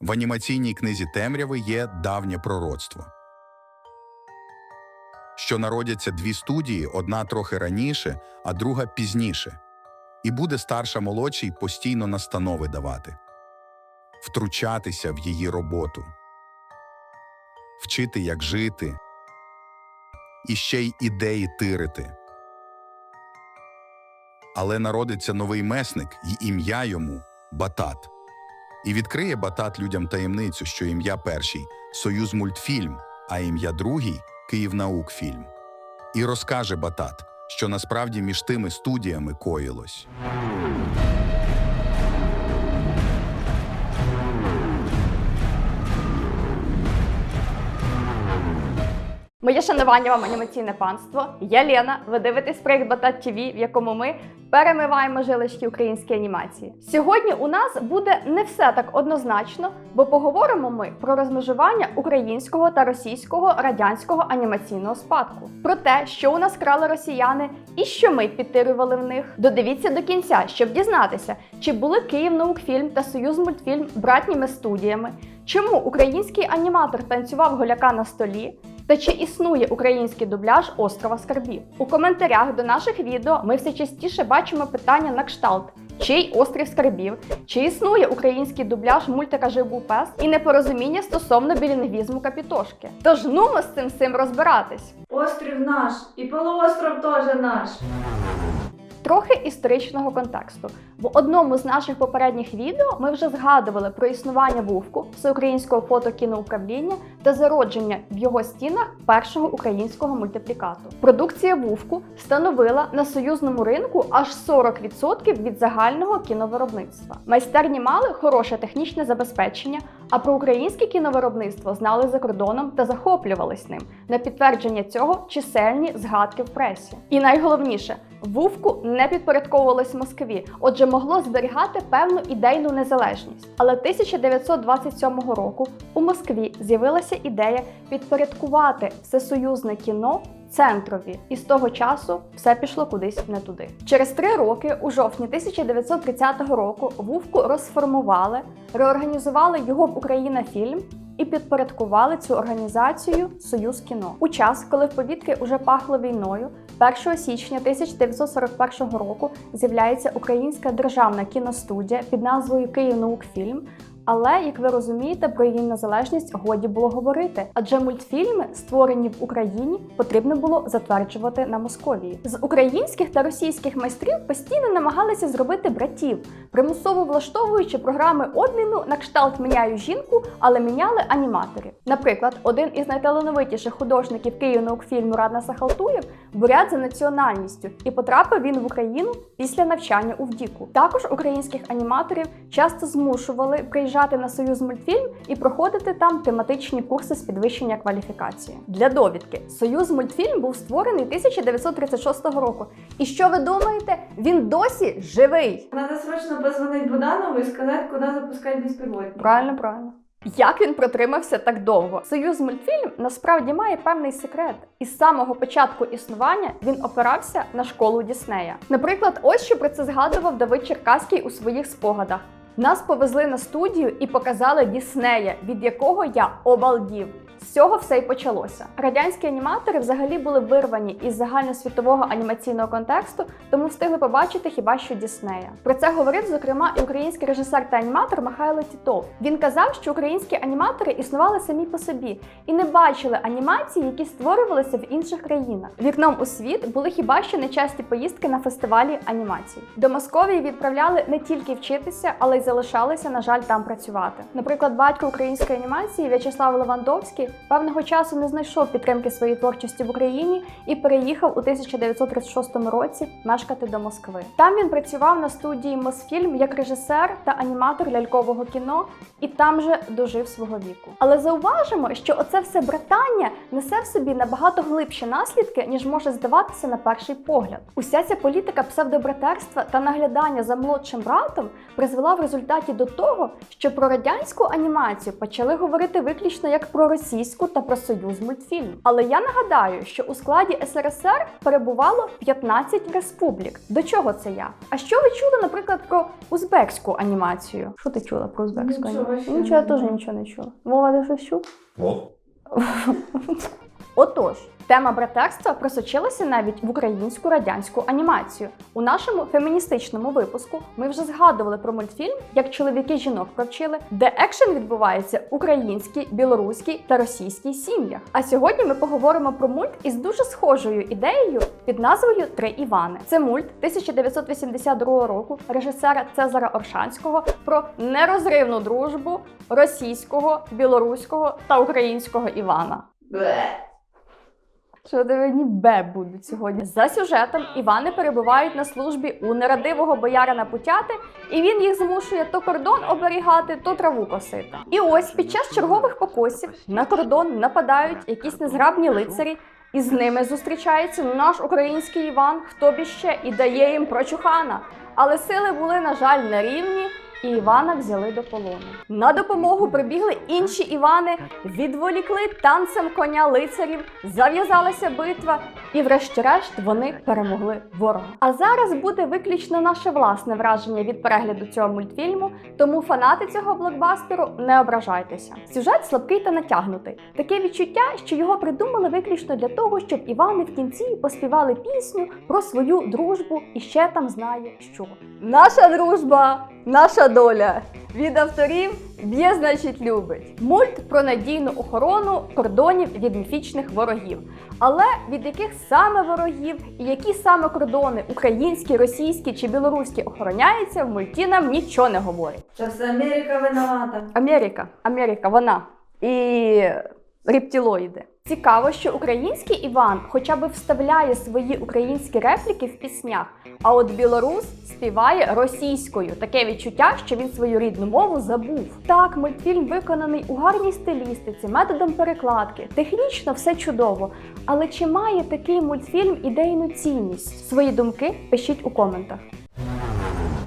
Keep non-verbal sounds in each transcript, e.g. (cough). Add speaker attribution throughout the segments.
Speaker 1: В анімаційній книзі темряви є давнє пророцтво. Що народяться дві студії, одна трохи раніше, а друга пізніше, і буде старша молодшій постійно настанови давати, втручатися в її роботу, вчити, як жити, і ще й ідеї тирити. Але народиться новий месник, і ім'я йому Батат. І відкриє Батат людям таємницю, що ім'я перший Союз мультфільм, а ім'я другий Київнаукфільм. І розкаже Батат, що насправді між тими студіями коїлось.
Speaker 2: Моє шанування вам анімаційне панство. Я Лена. Ви дивитесь проєкт Батат ТВ, в якому ми перемиваємо жилищі української анімації. Сьогодні у нас буде не все так однозначно, бо поговоримо ми про розмежування українського та російського радянського анімаційного спадку, про те, що у нас крали росіяни і що ми підтирювали в них. Додивіться до кінця, щоб дізнатися, чи були Київ Наукфільм та Союз мультфільм братніми студіями, чому український аніматор танцював голяка на столі. Та чи існує український дубляж острова Скарбів? У коментарях до наших відео ми все частіше бачимо питання на кшталт. Чий острів скарбів, чи існує український дубляж мультика Жив пес і непорозуміння стосовно білінгвізму капітошки. Тож нумо з цим всім розбиратись.
Speaker 3: Острів наш і полуостров теж наш.
Speaker 2: Трохи історичного контексту. В одному з наших попередніх відео ми вже згадували про існування ВУВКу, всеукраїнського фотокіноуправління та зародження в його стінах першого українського мультиплікату. Продукція ВУВКу становила на союзному ринку аж 40% від загального кіновиробництва. Майстерні мали хороше технічне забезпечення, а про українське кіновиробництво знали за кордоном та захоплювались ним. На підтвердження цього чисельні згадки в пресі. І найголовніше. Вувку не підпорядковувалось Москві, отже, могло зберігати певну ідейну незалежність. Але 1927 року у Москві з'явилася ідея підпорядкувати всесоюзне кіно центрові, і з того часу все пішло кудись не туди. Через три роки, у жовтні 1930 року, Вувку розформували, реорганізували його в Україна фільм і підпорядкували цю організацію Союз кіно у час, коли в повітрі уже пахло війною. 1 січня 1941 року з'являється українська державна кіностудія під назвою Київнаукфільм. Але, як ви розумієте, про її незалежність годі було говорити, адже мультфільми, створені в Україні, потрібно було затверджувати на Московії. З українських та російських майстрів постійно намагалися зробити братів, примусово влаштовуючи програми обміну на кшталт міняю жінку, але міняли аніматорів. Наприклад, один із найталановитіших художників Київнаукфільму Радна Сахалтуєв бурят за національністю, і потрапив він в Україну після навчання у ВДІКу. Також українських аніматорів часто змушували приїжджати на союз мультфільм і проходити там тематичні курси з підвищення кваліфікації. Для довідки союз мультфільм був створений 1936 року. І що ви думаєте? Він досі живий.
Speaker 3: Надо срочно позвонить Буданову і сказати, куди запускати безпілотник.
Speaker 2: Правильно, правильно. Як він протримався так довго? Союз мультфільм насправді має певний секрет. Із самого початку існування він опирався на школу Діснея. Наприклад, ось що про це згадував Давид Черкаський у своїх спогадах. Нас повезли на студію і показали Діснея, від якого я обалдів. З цього все й почалося. Радянські аніматори взагалі були вирвані із загальносвітового анімаційного контексту, тому встигли побачити хіба що Діснея. Про це говорив зокрема і український режисер та аніматор Михайло Тітов. Він казав, що українські аніматори існували самі по собі і не бачили анімації, які створювалися в інших країнах. Вікном у світ були хіба що нечасті поїздки на фестивалі анімацій. До Московії відправляли не тільки вчитися, але й залишалися, на жаль, там працювати. Наприклад, батько української анімації В'ячеслав Левандовський певного часу не знайшов підтримки своєї творчості в Україні і переїхав у 1936 році мешкати до Москви. Там він працював на студії Мосфільм як режисер та аніматор лялькового кіно, і там же дожив свого віку. Але зауважимо, що оце все братання несе в собі набагато глибші наслідки, ніж може здаватися на перший погляд. Уся ця політика псевдобратерства та наглядання за молодшим братом призвела в результаті до того, що про радянську анімацію почали говорити виключно як про російську російську та про союз мультфільм. Але я нагадаю, що у складі СРСР перебувало 15 республік. До чого це я? А що ви чули, наприклад, про узбекську анімацію? Що ти чула про узбекську
Speaker 3: Нічого
Speaker 2: анімацію? Нічого я теж нічого не чула. Мова ти щось чув?
Speaker 4: О, (laughs)
Speaker 2: Отож, тема братерства просочилася навіть в українську радянську анімацію. У нашому феміністичному випуску ми вже згадували про мультфільм, як чоловіки жінок провчили, де екшен відбувається в українській, білоруській та російській сім'ях. А сьогодні ми поговоримо про мульт із дуже схожою ідеєю під назвою Три Івани. Це мульт 1982 року режисера Цезара Оршанського про нерозривну дружбу російського, білоруського та українського Івана. Що де мені бе будуть сьогодні? За сюжетом Івани перебувають на службі у нерадивого боярина Путяти, і він їх змушує то кордон оберігати, то траву косити. І ось під час чергових покосів на кордон нападають якісь незграбні лицарі, і з ними зустрічається наш український Іван, хто б іще, і дає їм прочухана. Але сили були, на жаль, нерівні. І Івана взяли до полону. На допомогу прибігли інші Івани, відволікли танцем коня лицарів, зав'язалася битва, і, врешті-решт, вони перемогли ворога. А зараз буде виключно наше власне враження від перегляду цього мультфільму, тому фанати цього блокбастеру не ображайтеся. Сюжет слабкий та натягнутий. Таке відчуття, що його придумали виключно для того, щоб Івани в кінці поспівали пісню про свою дружбу і ще там знає що. Наша дружба, наша доля. Від авторів б'є, значить, любить. Мульт про надійну охорону кордонів від міфічних ворогів. Але від яких саме ворогів і які саме кордони українські, російські чи білоруські охороняються, в мульті нам нічого не говорять.
Speaker 3: Це все Америка виновата.
Speaker 2: Америка, Америка, вона і рептилоїди. Цікаво, що український Іван хоча б вставляє свої українські репліки в піснях, а от білорус співає російською. Таке відчуття, що він свою рідну мову забув. Так, мультфільм виконаний у гарній стилістиці, методом перекладки. Технічно все чудово. Але чи має такий мультфільм ідейну цінність? Свої думки пишіть у коментах.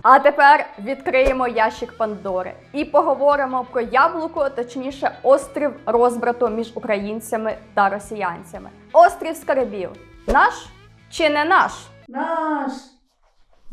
Speaker 2: А тепер відкриємо ящик Пандори і поговоримо про яблуко, точніше, острів розбрату між українцями та росіянцями. Острів Скарабів. Наш чи не наш?
Speaker 3: Наш.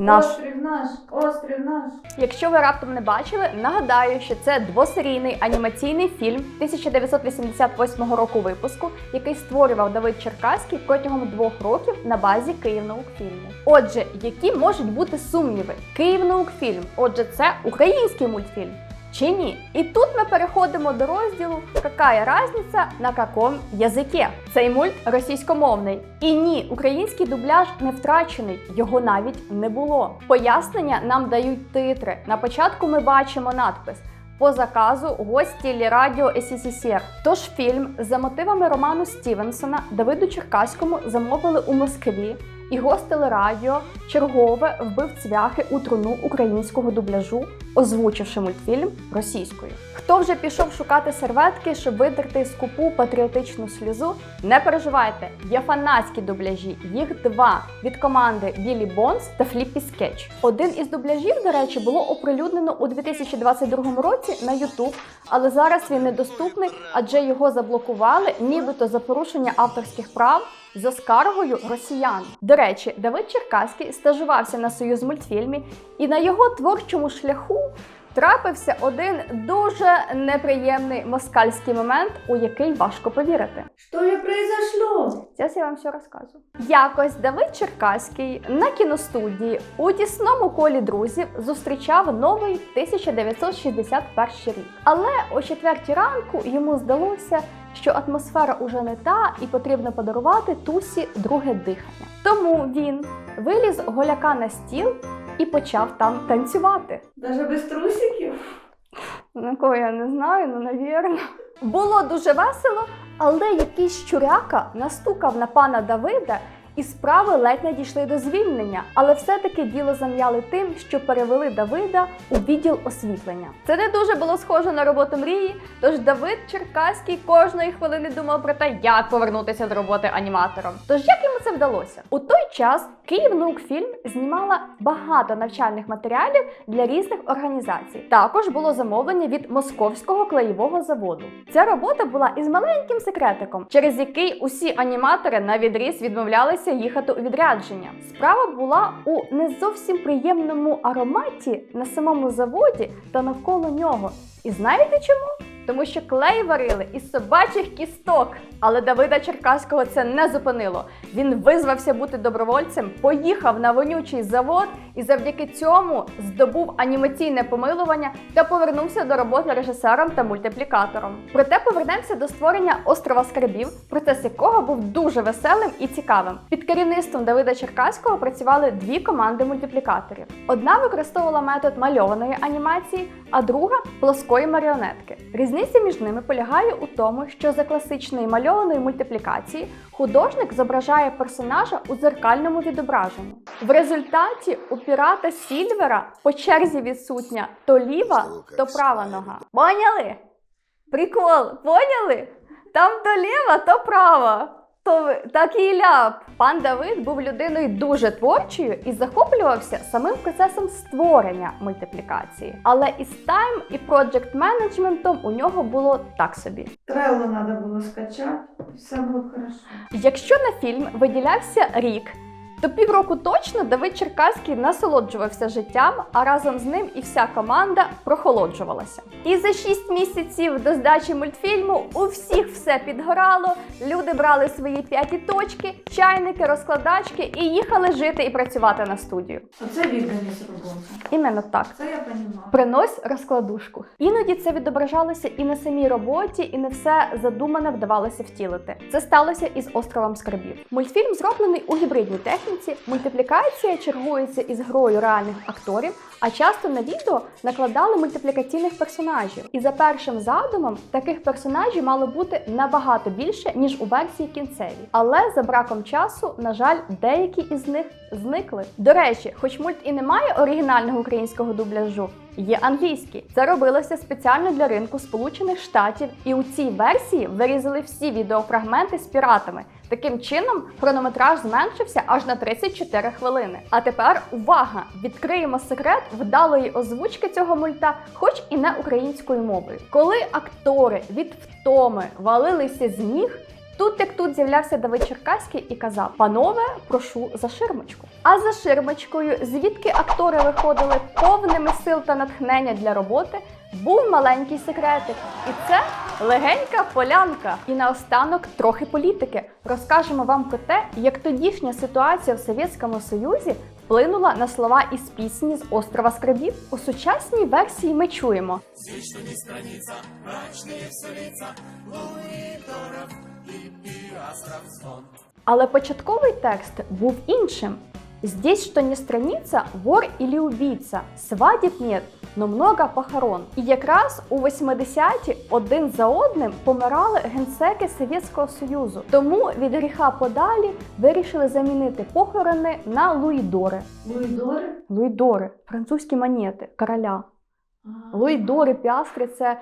Speaker 2: Наш.
Speaker 3: Острів наш. Острів наш.
Speaker 2: Якщо ви раптом не бачили, нагадаю, що це двосерійний анімаційний фільм 1988 року випуску, який створював Давид Черкаський протягом двох років на базі Київнаукфільму. Отже, які можуть бути сумніви? Київнаукфільм, отже, це український мультфільм. Чи ні? І тут ми переходимо до розділу «Какая разниця на каком язике?» Цей мульт російськомовний. І ні, український дубляж не втрачений, його навіть не було. Пояснення нам дають титри. На початку ми бачимо надпис. По заказу гості Радіо СССР. Тож фільм за мотивами роману Стівенсона Давиду Черкаському замовили у Москві, і гостили радіо чергове вбив цвяхи у труну українського дубляжу, озвучивши мультфільм російською. Хто вже пішов шукати серветки, щоб видерти з купу патріотичну сльозу? Не переживайте, є фанатські дубляжі. Їх два від команди Білі Бонс та Фліппі Скетч. Один із дубляжів, до речі, було оприлюднено у 2022 році на YouTube, але зараз він недоступний, адже його заблокували, нібито за порушення авторських прав за скаргою росіян. До речі, Давид Черкаський стажувався на союз мультфільмі, і на його творчому шляху трапився один дуже неприємний москальський момент, у який важко повірити.
Speaker 3: Що же произошло?
Speaker 2: Зараз я вам все розказую. Якось Давид Черкаський на кіностудії у тісному колі друзів зустрічав новий 1961 рік. Але о четвертій ранку йому здалося, що атмосфера уже не та і потрібно подарувати тусі друге дихання. Тому він виліз голяка на стіл і почав там танцювати.
Speaker 3: Даже без трусиків?
Speaker 2: На кого я не знаю, ну навірно. Було дуже весело, але якийсь щуряка настукав на пана Давида, і справи ледь не дійшли до звільнення, але все-таки діло зам'яли тим, що перевели Давида у відділ освітлення. Це не дуже було схоже на роботу мрії, тож Давид Черкаський кожної хвилини думав про те, як повернутися до роботи аніматором. Тож як йому це вдалося? У той час Київ Наукфільм знімала багато навчальних матеріалів для різних організацій. Також було замовлення від московського клеєвого заводу. Ця робота була із маленьким секретиком, через який усі аніматори на відріз відмовлялися їхати у відрядження. Справа була у не зовсім приємному ароматі на самому заводі та навколо нього. І знаєте чому? Тому що клей варили із собачих кісток. Але Давида Черкаського це не зупинило. Він визвався бути добровольцем, поїхав на вонючий завод і завдяки цьому здобув анімаційне помилування та повернувся до роботи режисером та мультиплікатором. Проте повернемося до створення острова скарбів, процес якого був дуже веселим і цікавим. Під керівництвом Давида Черкаського працювали дві команди мультиплікаторів. Одна використовувала метод мальованої анімації, а друга плоскої маріонетки. Різниця між ними полягає у тому, що за класичної мальованої мультиплікації художник зображає персонажа у дзеркальному відображенні. В результаті у пірата Сільвера по черзі відсутня то ліва, то права нога. Поняли? Прикол, поняли? Там то ліва, то права. То так і ляп. Пан Давид був людиною дуже творчою і захоплювався самим процесом створення мультиплікації. Але із тайм і проджект менеджментом у нього було так собі.
Speaker 3: Трело треба було скачати, і все було хорошо.
Speaker 2: Якщо на фільм виділявся рік, то півроку точно Давид Черкаський насолоджувався життям, а разом з ним і вся команда прохолоджувалася. І за 6 місяців до здачі мультфільму у всіх все підгорало. Люди брали свої п'яті точки, чайники, розкладачки і їхали жити і працювати на студію.
Speaker 3: Оце відданість роботи.
Speaker 2: Іменно так.
Speaker 3: Це я розумію.
Speaker 2: Принось розкладушку. Іноді це відображалося і на самій роботі, і не все задумане вдавалося втілити. Це сталося із островом скарбів. Мультфільм зроблений у гібридній техніці. Мультиплікація чергується із грою реальних акторів, а часто на відео накладали мультиплікаційних персонажів. І за першим задумом таких персонажів мало бути набагато більше ніж у версії кінцевій. Але за браком часу, на жаль, деякі із них зникли. До речі, хоч мульт і не має оригінального українського дубляжу, є англійський. Це робилося спеціально для ринку Сполучених Штатів, і у цій версії вирізали всі відеофрагменти з піратами. Таким чином, хронометраж зменшився аж на 34 хвилини. А тепер увага! Відкриємо секрет вдалої озвучки цього мульта, хоч і не українською мовою. Коли актори від втоми валилися з ніг. Тут як тут з'являвся Давид Черкаський і казав: Панове, прошу за ширмочку. А за ширмочкою, звідки актори виходили повними сил та натхнення для роботи, був маленький секретик. І це легенька полянка. І наостанок трохи політики. Розкажемо вам про те, як тодішня ситуація в Совєтському Союзі вплинула на слова із пісні з острова Скарбів. У сучасній версії ми чуємо. Але початковий текст був іншим. Здесь что не страница, вор или убийца, свадеб нет, но много похорон. І якраз у 80-ті один за одним помирали генсеки Совєтського Союзу. Тому від гріха подалі вирішили замінити похорони на луїдори.
Speaker 3: Луїдори?
Speaker 2: Луїдори французькі монети короля. Луїдори, піастри це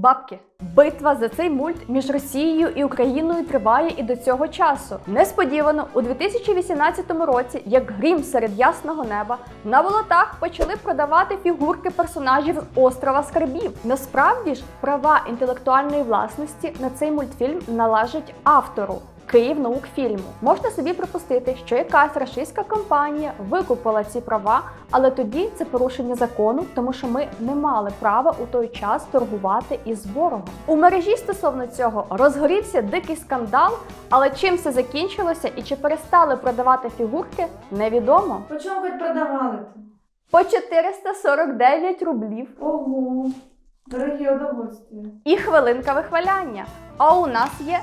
Speaker 2: бабки. Битва за цей мульт між Росією і Україною триває і до цього часу. Несподівано, у 2018 році, як грім серед ясного неба, на волотах почали продавати фігурки персонажів з острова Скарбів. Насправді ж, права інтелектуальної власності на цей мультфільм належать автору. Київ наук фільму. Можна собі припустити, що якась рашистська компанія викупила ці права, але тоді це порушення закону, тому що ми не мали права у той час торгувати із ворогом. У мережі стосовно цього розгорівся дикий скандал, але чим все закінчилося і чи перестали продавати фігурки, невідомо.
Speaker 3: По чому хоч продавали?
Speaker 2: По 449 рублів.
Speaker 3: Ого, дорогі удовольствия.
Speaker 2: І хвилинка вихваляння. А у нас є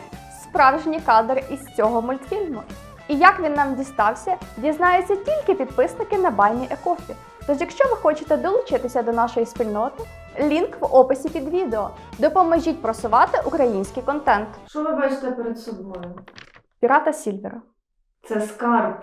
Speaker 2: справжній кадр із цього мультфільму. І як він нам дістався, дізнаються тільки підписники на Байні Екофі. Тож, якщо ви хочете долучитися до нашої спільноти, лінк в описі під відео. Допоможіть просувати український контент.
Speaker 3: Що ви бачите перед собою?
Speaker 2: Пірата Сільвера.
Speaker 3: Це скарб.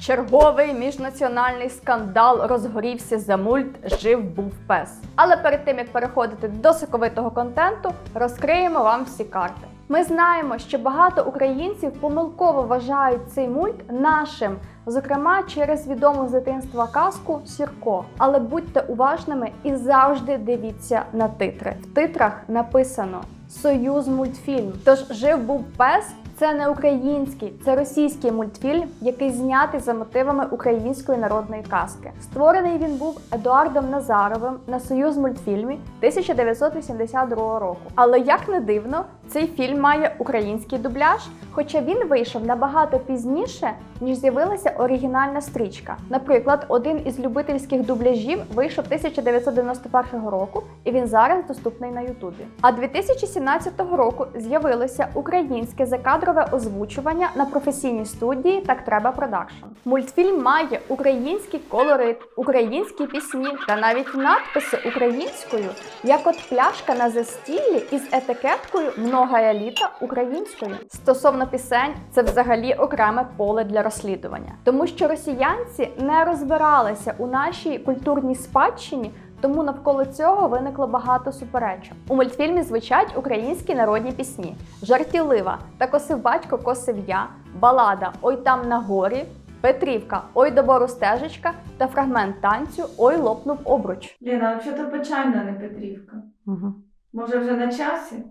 Speaker 2: Черговий міжнаціональний скандал розгорівся за мульт Жив був пес. Але перед тим як переходити до соковитого контенту, розкриємо вам всі карти. Ми знаємо, що багато українців помилково вважають цей мульт нашим, зокрема через відому з дитинства казку Сірко. Але будьте уважними і завжди дивіться на титри. В титрах написано Союз мультфільм. Тож жив був пес. Це не український, це російський мультфільм, який знятий за мотивами української народної казки. Створений він був Едуардом Назаровим на союз мультфільмі 1982 року. Але як не дивно, цей фільм має український дубляж, хоча він вийшов набагато пізніше, ніж з'явилася оригінальна стрічка. Наприклад, один із любительських дубляжів вийшов 1991 року, і він зараз доступний на Ютубі. А 2017 року з'явилося українське закадрове озвучування на професійній студії Так треба продакшн. Мультфільм має український колорит, українські пісні та навіть надписи українською, як от пляшка на застіллі із етикеткою Многая літа українською. Стосовно пісень, це взагалі окреме поле для розслідування, тому що росіянці не розбиралися у нашій культурній спадщині. Тому навколо цього виникло багато суперечок. У мультфільмі звучать українські народні пісні: Жартілива та косив батько косив я, балада Ой там на горі, Петрівка Ой до бору стежечка та фрагмент танцю Ой лопнув обруч.
Speaker 3: Ліна, а що то печально, не Петрівка?
Speaker 2: Угу.
Speaker 3: Може вже на часі?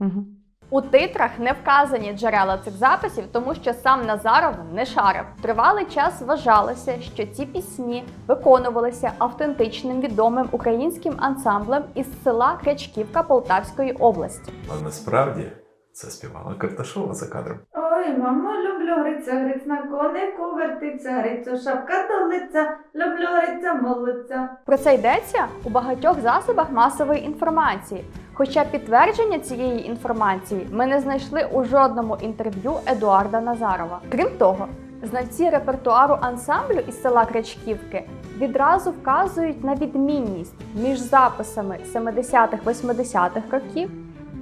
Speaker 2: Угу. У титрах не вказані джерела цих записів, тому що сам Назаров не шарив. Тривалий час вважалося, що ці пісні виконувалися автентичним відомим українським ансамблем із села Крячківка Полтавської області.
Speaker 4: А насправді це співала Карташова за кадром.
Speaker 3: Ой, мамо, люблю гриця, гриць на конику вертиться, грицю шапка до лиця, люблю гриця, молиться.
Speaker 2: Про це йдеться у багатьох засобах масової інформації. Хоча підтвердження цієї інформації ми не знайшли у жодному інтерв'ю Едуарда Назарова. Крім того, знавці репертуару ансамблю із села Крячківки відразу вказують на відмінність між записами 70-х-80-х років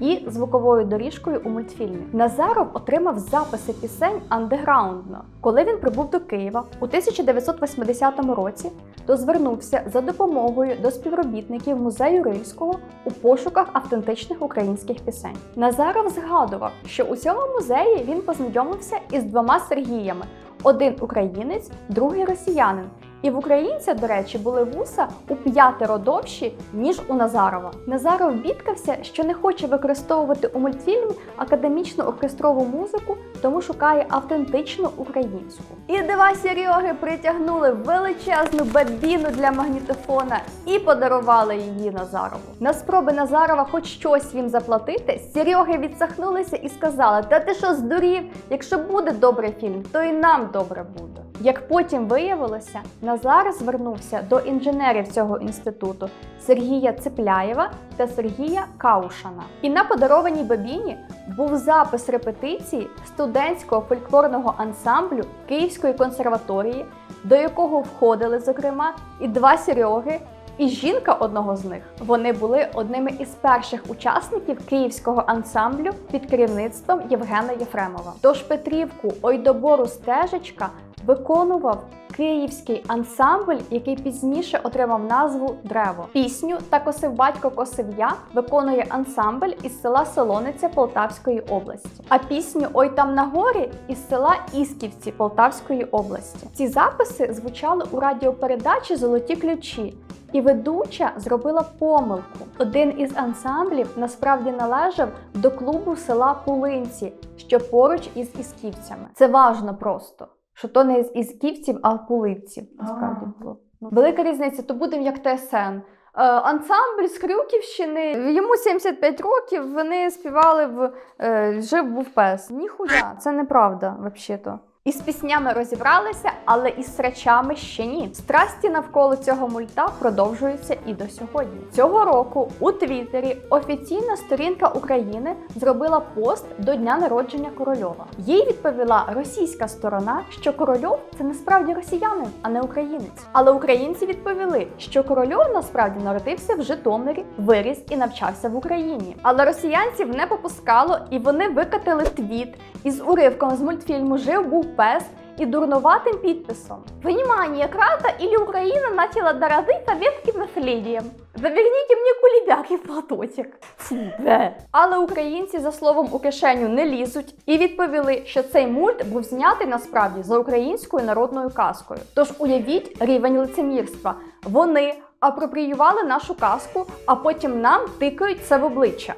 Speaker 2: і звуковою доріжкою у мультфільмі. Назаров отримав записи пісень андеграундно. Коли він прибув до Києва у 1980 році, то звернувся за допомогою до співробітників музею Рильського у пошуках автентичних українських пісень. Назаров згадував, що у цьому музеї він познайомився із двома Сергіями: один українець, другий росіянин. І в українця, до речі, були вуса у п'ятеро довші, ніж у Назарова. Назаров бідкався, що не хоче використовувати у мультфільмі академічну оркестрову музику, тому шукає автентичну українську. І дива Сереги притягнули величезну бабіну для магнітофона і подарували її Назарову. На спроби Назарова хоч щось їм заплатити, Сереги відсахнулися і сказали: Та ти що здурів? Якщо буде добрий фільм, то і нам добре буде. Як потім виявилося, Назар звернувся до інженерів цього інституту Сергія Цепляєва та Сергія Каушана. І на подарованій бабіні був запис репетиції студентського фольклорного ансамблю Київської консерваторії, до якого входили, зокрема, і два Сереги. І жінка одного з них вони були одними із перших учасників київського ансамблю під керівництвом Євгена Єфремова. Тож Петрівку Ой до стежечка виконував київський ансамбль, який пізніше отримав назву Древо. Пісню та косив батько косив я виконує ансамбль із села Солониця Полтавської області. А пісню Ой там на горі із села Ісківці Полтавської області. Ці записи звучали у радіопередачі Золоті ключі. І ведуча зробила помилку. Один із ансамблів насправді належав до клубу села Пулинці, що поруч із ісківцями. Це важно просто, що то не з ісківців, а пулинців. Насправді було. Ну, Велика різниця, то будемо як ТСН. Е, ансамбль з Крюківщини, йому 75 років, вони співали в е, Жив був пес. Ніхуя, це неправда, взагалі-то. Із піснями розібралися, але із срачами ще ні. Страсті навколо цього мульта продовжуються і до сьогодні. Цього року у Твіттері офіційна сторінка України зробила пост до дня народження Корольова. Їй відповіла російська сторона, що Корольов це насправді росіянин, а не українець. Але українці відповіли, що Корольов насправді народився в Житомирі, виріс і навчався в Україні. Але росіянців не попускало, і вони викатили твіт із уривком з мультфільму Жив був пес і дурнуватим підписом. Внимание, крата или Украина начала дорожить советским наследием. Заверните мені кулібяки в платочок. Фу, бе. Але українці за словом у кишеню не лізуть і відповіли, що цей мульт був знятий насправді за українською народною казкою. Тож уявіть рівень лицемірства. Вони апропріювали нашу казку, а потім нам тикають це в обличчя.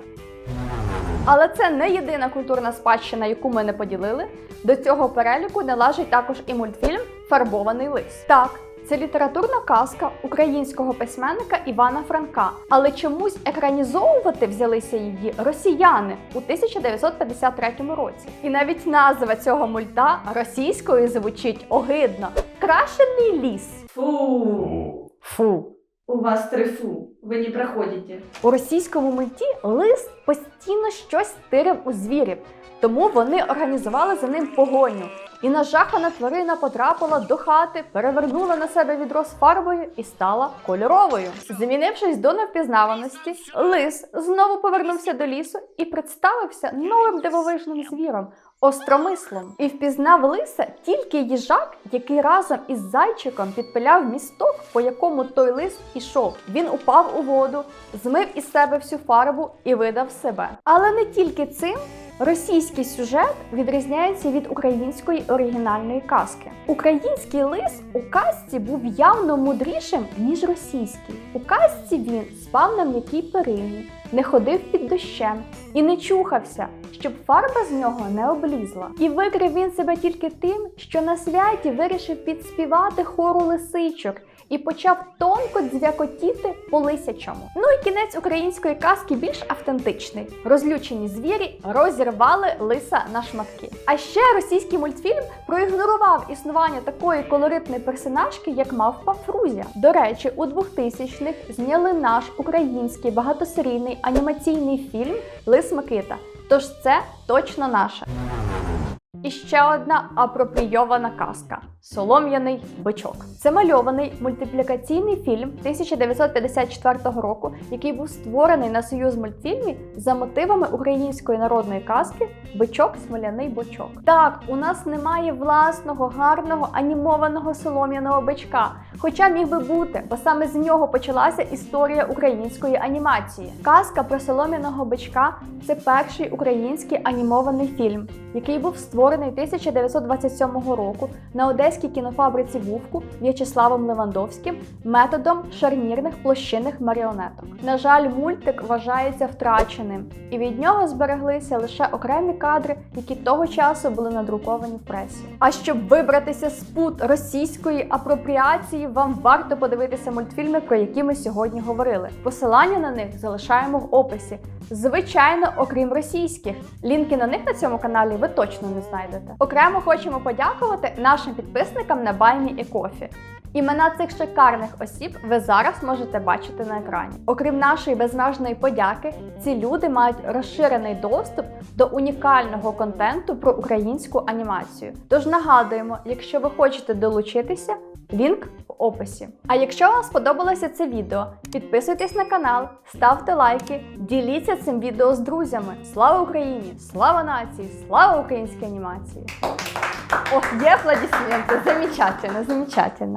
Speaker 2: Але це не єдина культурна спадщина, яку ми не поділили. До цього переліку належить також і мультфільм Фарбований лис. Так, це літературна казка українського письменника Івана Франка. Але чомусь екранізовувати взялися її росіяни у 1953 році. І навіть назва цього мульта російською звучить огидно: Крашений ліс.
Speaker 3: Фу.
Speaker 2: Фу.
Speaker 3: У вас три фу. Ви не проходите.
Speaker 2: У російському мульті лис постійно щось тирив у звірів, тому вони організували за ним погоню. І нажахана тварина потрапила до хати, перевернула на себе відро з фарбою і стала кольоровою. Змінившись до невпізнаваності, лис знову повернувся до лісу і представився новим дивовижним звіром. Остромислом і впізнав лиса тільки їжак, який разом із зайчиком підпиляв місток, по якому той лис ішов. Він упав у воду, змив із себе всю фарбу і видав себе. Але не тільки цим. Російський сюжет відрізняється від української оригінальної казки. Український лис у казці був явно мудрішим, ніж російський. У казці він спав на м'якій перині, не ходив під дощем і не чухався, щоб фарба з нього не облізла. І викрив він себе тільки тим, що на святі вирішив підспівати хору лисичок і почав тонко дзвякотіти по лисячому. Ну і кінець української казки більш автентичний. Розлючені звірі розірвали лиса на шматки. А ще російський мультфільм проігнорував існування такої колоритної персонажки, як мавпа Фрузя. До речі, у 2000-х зняли наш український багатосерійний анімаційний фільм Лис Микита. Тож це точно наше. І ще одна апропрійована казка Солом'яний бичок. Це мальований мультиплікаційний фільм 1954 року, який був створений на союз мультфільмі за мотивами української народної казки Бичок смоляний бочок. Так, у нас немає власного гарного анімованого солом'яного бичка, хоча міг би бути, бо саме з нього почалася історія української анімації. Казка про солом'яного бичка це перший український анімований фільм, який був створений 1927 року на одеській кінофабриці Вувку В'ячеславом Левандовським методом шарнірних площинних маріонеток. На жаль, мультик вважається втраченим, і від нього збереглися лише окремі кадри, які того часу були надруковані в пресі. А щоб вибратися з пут російської апропріації, вам варто подивитися мультфільми, про які ми сьогодні говорили. Посилання на них залишаємо в описі. Звичайно, окрім російських. Лінки на них на цьому каналі ви точно не знайдете. Окремо хочемо подякувати нашим підписникам на Баймі і Кофі. Імена цих шикарних осіб ви зараз можете бачити на екрані. Окрім нашої безмежної подяки, ці люди мають розширений доступ до унікального контенту про українську анімацію. Тож нагадуємо, якщо ви хочете долучитися, лінк в описі. А якщо вам сподобалося це відео, підписуйтесь на канал, ставте лайки, діліться цим відео з друзями. Слава Україні! Слава нації! Слава українській анімації! Ох, є аплодисменти! Замечательно, замечательно.